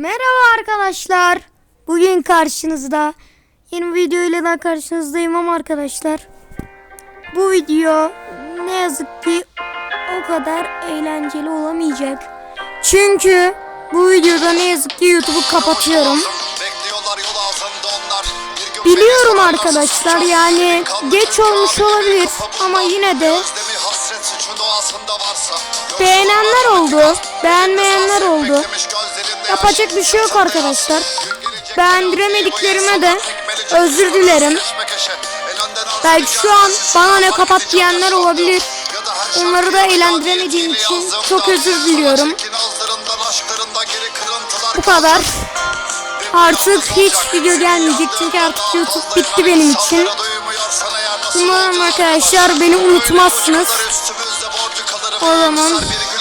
Merhaba arkadaşlar. Bugün karşınızda yeni bir video ile daha karşınızdayım ama arkadaşlar bu video ne yazık ki o kadar eğlenceli olamayacak. Çünkü bu videoda ne yazık ki YouTube'u kapatıyorum. Biliyorum arkadaşlar yani geç olmuş olabilir ama yine de beğenenler oldu, beğenmeyenler oldu. Yapacak bir şey yok arkadaşlar. Beğendiremediklerime de özür dilerim. Belki şu an bana ne kapat diyenler olabilir. Onları da eğlendiremediğim için çok özür diliyorum. Bu kadar. Artık hiç video gelmeyecek çünkü artık YouTube bitti benim için. Umarım arkadaşlar beni unutmazsınız. O zaman